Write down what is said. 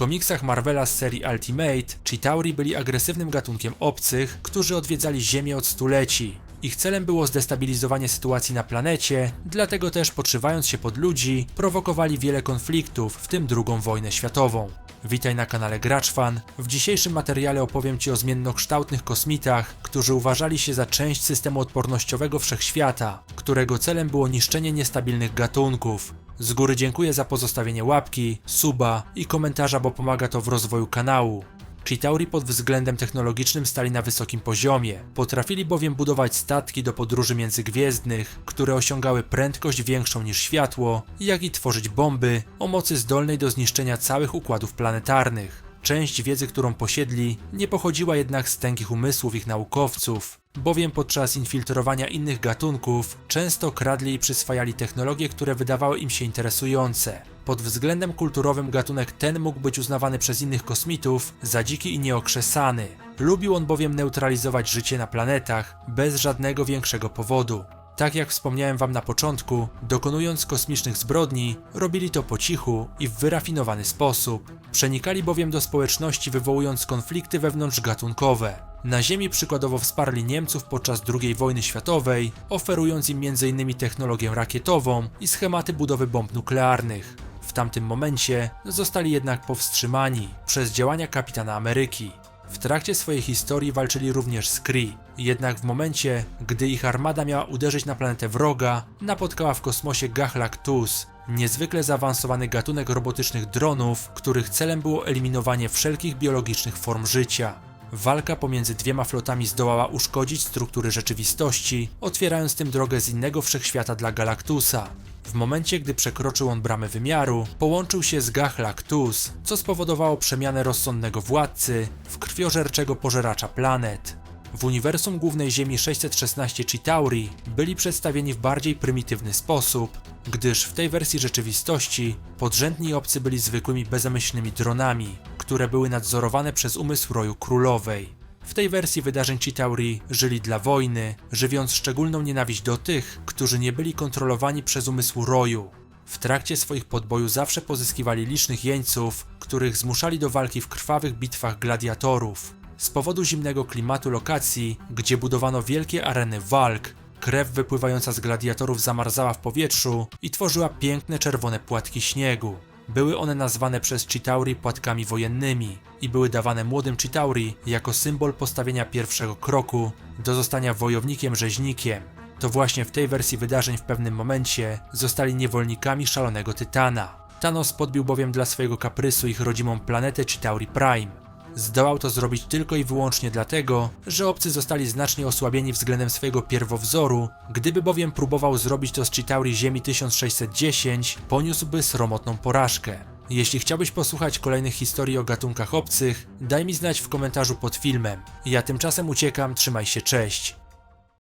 komiksach Marvela z serii Ultimate, Chitauri byli agresywnym gatunkiem obcych, którzy odwiedzali Ziemię od stuleci. Ich celem było zdestabilizowanie sytuacji na planecie, dlatego też podszywając się pod ludzi, prowokowali wiele konfliktów, w tym II wojnę światową. Witaj na kanale Graczfan. W dzisiejszym materiale opowiem Ci o zmiennokształtnych kosmitach, którzy uważali się za część systemu odpornościowego wszechświata, którego celem było niszczenie niestabilnych gatunków. Z góry dziękuję za pozostawienie łapki, suba i komentarza, bo pomaga to w rozwoju kanału. Chitauri pod względem technologicznym stali na wysokim poziomie. Potrafili bowiem budować statki do podróży międzygwiezdnych, które osiągały prędkość większą niż światło, jak i tworzyć bomby o mocy zdolnej do zniszczenia całych układów planetarnych. Część wiedzy, którą posiedli, nie pochodziła jednak z tęgich umysłów ich naukowców, bowiem podczas infiltrowania innych gatunków często kradli i przyswajali technologie, które wydawały im się interesujące. Pod względem kulturowym gatunek ten mógł być uznawany przez innych kosmitów za dziki i nieokrzesany. Lubił on bowiem neutralizować życie na planetach bez żadnego większego powodu. Tak jak wspomniałem wam na początku, dokonując kosmicznych zbrodni, robili to po cichu i w wyrafinowany sposób. Przenikali bowiem do społeczności wywołując konflikty wewnątrzgatunkowe. Na Ziemi przykładowo wsparli Niemców podczas II wojny światowej, oferując im m.in. technologię rakietową i schematy budowy bomb nuklearnych. W tamtym momencie zostali jednak powstrzymani przez działania kapitana Ameryki. W trakcie swojej historii walczyli również z Kree, jednak w momencie, gdy ich armada miała uderzyć na planetę wroga, napotkała w kosmosie Gahlak-Tus, niezwykle zaawansowany gatunek robotycznych dronów, których celem było eliminowanie wszelkich biologicznych form życia. Walka pomiędzy dwiema flotami zdołała uszkodzić struktury rzeczywistości, otwierając tym drogę z innego wszechświata dla Galactusa. W momencie, gdy przekroczył on bramę wymiaru, połączył się z Gahlak-Tus, co spowodowało przemianę rozsądnego władcy w krwiożerczego pożeracza planet. W uniwersum głównej Ziemi 616 Chitauri byli przedstawieni w bardziej prymitywny sposób, gdyż w tej wersji rzeczywistości podrzędni obcy byli zwykłymi bezemyślnymi dronami, które były nadzorowane przez umysł roju królowej. W tej wersji wydarzeń Chitauri żyli dla wojny, żywiąc szczególną nienawiść do tych, którzy nie byli kontrolowani przez umysł roju. W trakcie swoich podbojów zawsze pozyskiwali licznych jeńców, których zmuszali do walki w krwawych bitwach gladiatorów. Z powodu zimnego klimatu lokacji, gdzie budowano wielkie areny walk, krew wypływająca z gladiatorów zamarzała w powietrzu i tworzyła piękne czerwone płatki śniegu. Były one nazwane przez Chitauri płatkami wojennymi i były dawane młodym Chitauri jako symbol postawienia pierwszego kroku do zostania wojownikiem rzeźnikiem. To właśnie w tej wersji wydarzeń w pewnym momencie zostali niewolnikami szalonego Tytana. Thanos podbił bowiem dla swojego kaprysu ich rodzimą planetę Chitauri Prime. Zdołał to zrobić tylko i wyłącznie dlatego, że obcy zostali znacznie osłabieni względem swojego pierwowzoru, gdyby bowiem próbował zrobić to z Chitauri Ziemi 1610, poniósłby sromotną porażkę. Jeśli chciałbyś posłuchać kolejnych historii o gatunkach obcych, daj mi znać w komentarzu pod filmem. Ja tymczasem uciekam, trzymaj się, cześć.